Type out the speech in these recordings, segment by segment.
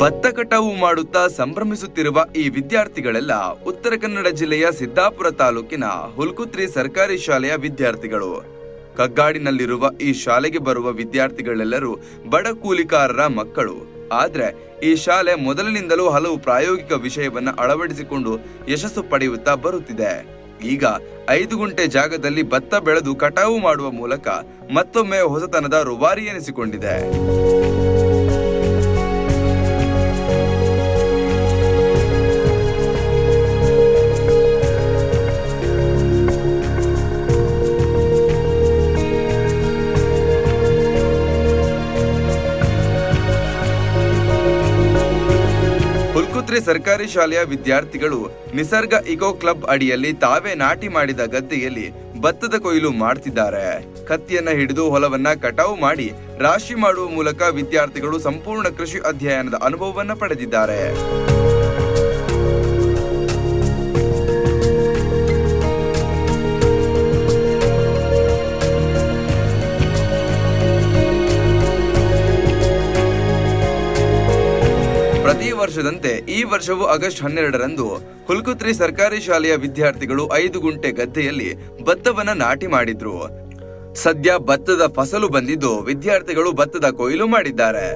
ಕಟಾವು ಮಾಡುತ್ತಾ ಸಂಭ್ರಮಿಸುತ್ತಿರುವ ಈ ವಿದ್ಯಾರ್ಥಿಗಳೆಲ್ಲ ಉತ್ತರ ಕನ್ನಡ ಜಿಲ್ಲೆಯ ಸಿದ್ದಾಪುರ ತಾಲೂಕಿನ ಹುಲ್ಕುತ್ರಿ ಸರ್ಕಾರಿ ಶಾಲೆಯ ವಿದ್ಯಾರ್ಥಿಗಳು. ಕಗ್ಗಾಡಿನಲ್ಲಿರುವ ಈ ಶಾಲೆಗೆ ಬರುವ ವಿದ್ಯಾರ್ಥಿಗಳೆಲ್ಲರೂ ಬಡ ಕೂಲಿಕಾರರ ಮಕ್ಕಳು. ಆದ್ರೆ ಈ ಶಾಲೆ ಮೊದಲಿನಿಂದಲೂ ಹಲವು ಪ್ರಾಯೋಗಿಕ ವಿಷಯವನ್ನ ಅಳವಡಿಸಿಕೊಂಡು ಯಶಸ್ಸು ಪಡೆಯುತ್ತಾ ಬರುತ್ತಿದೆ. ಈಗ ಐದು ಗುಂಟೆ ಜಾಗದಲ್ಲಿ ಭತ್ತ ಬೆಳೆದು ಕಟಾವು ಮಾಡುವ ಮೂಲಕ ಮತ್ತೊಮ್ಮೆ ಹೊಸತನದ ರುವಾರಿ ಎನಿಸಿಕೊಂಡಿದೆ. ಹುಲ್ಕುತ್ರಿ ಸರ್ಕಾರಿ ಶಾಲೆಯ ವಿದ್ಯಾರ್ಥಿಗಳು ನಿಸರ್ಗ ಇಕೋ ಕ್ಲಬ್ ಅಡಿಯಲ್ಲಿ ತಾವೇ ನಾಟಿ ಮಾಡಿದ ಗದ್ದೆಯಲ್ಲಿ ಭತ್ತದ ಕೊಯ್ಲು ಮಾಡ್ತಿದ್ದಾರೆ. ಕತ್ತಿಯನ್ನ ಹಿಡಿದು ಹೊಲವನ್ನ ಕಟಾವು ಮಾಡಿ ರಾಶಿ ಮಾಡುವ ಮೂಲಕ ವಿದ್ಯಾರ್ಥಿಗಳು ಸಂಪೂರ್ಣ ಕೃಷಿ ಅಧ್ಯಯನದ ಅನುಭವವನ್ನ ಪಡೆದಿದ್ದಾರೆ. ಪ್ರತಿ ವರ್ಷದಂತೆ ಈ ವರ್ಷವೂ ಆಗಸ್ಟ್ ಹನ್ನೆರಡರಂದು ಹುಲ್ಕುತ್ರಿ ಸರ್ಕಾರಿ ಶಾಲೆಯ ವಿದ್ಯಾರ್ಥಿಗಳು ಐದು ಗುಂಟೆ ಗದ್ದೆಯಲ್ಲಿ ಭತ್ತವನ್ನ ನಾಟಿ ಮಾಡಿದ್ರು. ಸದ್ಯ ಭತ್ತದ ಫಸಲು ಬಂದಿದ್ದು ವಿದ್ಯಾರ್ಥಿಗಳು ಭತ್ತದ ಕೊಯ್ಲು ಮಾಡಿದ್ದಾರೆ.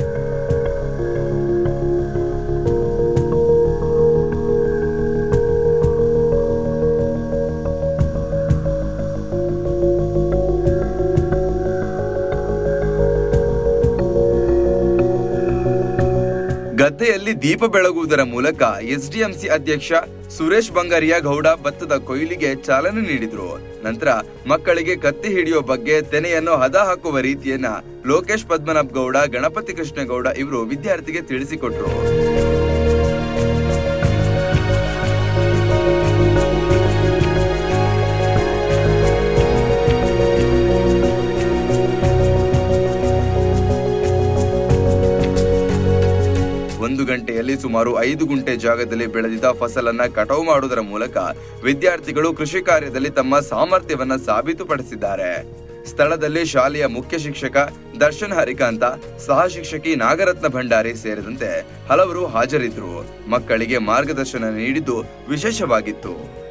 ಗದ್ದೆಯಲ್ಲಿ ದೀಪ ಬೆಳಗುವುದರ ಮೂಲಕ ಎಸ್ಡಿಎಂಸಿ ಅಧ್ಯಕ್ಷ ಸುರೇಶ್ ಬಂಗಾರಿಯಾ ಗೌಡ ಭತ್ತದ ಕೊಯ್ಲಿಗೆ ಚಾಲನೆ ನೀಡಿದ್ರು. ನಂತರ ಮಕ್ಕಳಿಗೆ ಕತ್ತಿ ಹಿಡಿಯೋ ಬಗ್ಗೆ ತೆನೆಯನ್ನು ಹದ ಹಾಕುವ ರೀತಿಯನ್ನ ಲೋಕೇಶ್ ಪದ್ಮನಾಭ್ ಗೌಡ, ಗಣಪತಿ ಕೃಷ್ಣಗೌಡ ಇವರು ವಿದ್ಯಾರ್ಥಿಗೆ ತಿಳಿಸಿಕೊಟ್ರು. ಒಂದು ಗಂಟೆಯಲ್ಲಿ ಸುಮಾರು ಐದು ಗುಂಟೆ ಜಾಗದಲ್ಲಿ ಬೆಳೆದಿದ್ದ ಫಸಲನ್ನ ಕಟಾವು ಮಾಡುವುದರ ಮೂಲಕ ವಿದ್ಯಾರ್ಥಿಗಳು ಕೃಷಿ ಕಾರ್ಯದಲ್ಲಿ ತಮ್ಮ ಸಾಮರ್ಥ್ಯವನ್ನ ಸಾಬೀತುಪಡಿಸಿದ್ದಾರೆ. ಸ್ಥಳದಲ್ಲಿ ಶಾಲೆಯ ಮುಖ್ಯ ಶಿಕ್ಷಕ ದರ್ಶನ್ ಹರಿಕಾಂತ, ಸಹ ಶಿಕ್ಷಕಿ ನಾಗರತ್ನ ಭಂಡಾರಿ ಸೇರಿದಂತೆ ಹಲವರು ಹಾಜರಿದ್ದರು. ಮಕ್ಕಳಿಗೆ ಮಾರ್ಗದರ್ಶನ ನೀಡಿದ್ದು ವಿಶೇಷವಾಗಿತ್ತು.